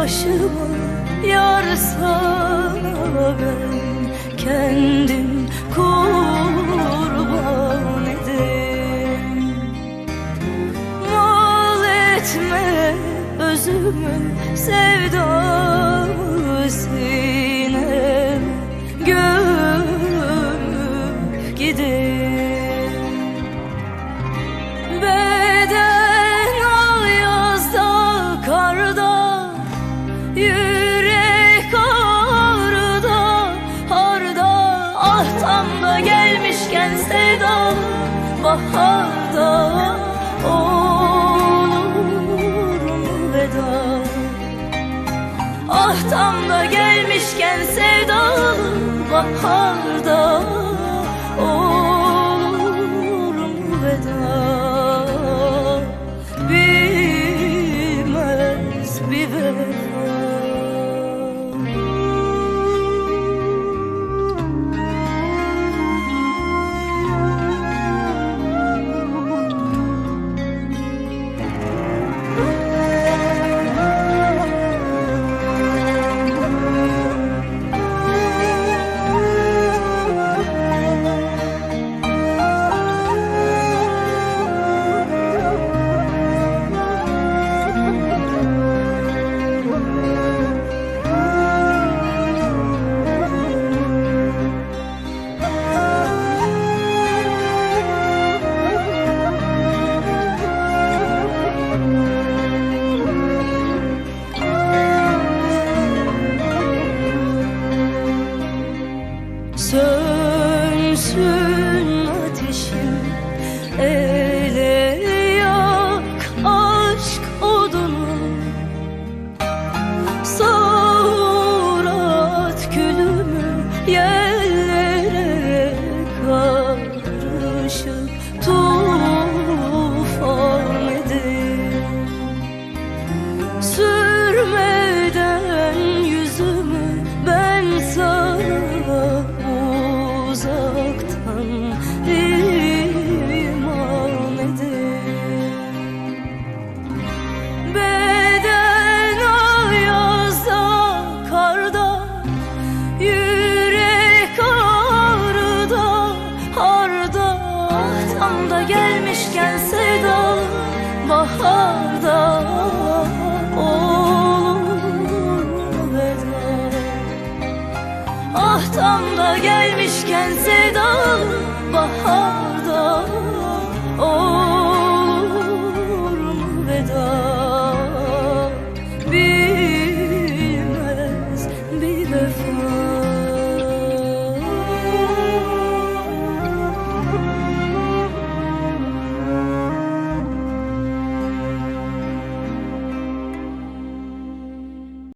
başımı yarsana ben kendim kurban edeyim Mal etme özümü sevdamı sil sevdam baharda olur mu veda. Ah tam da gelmişken sevdam baharda olur mu veda. Bilmez bir veda.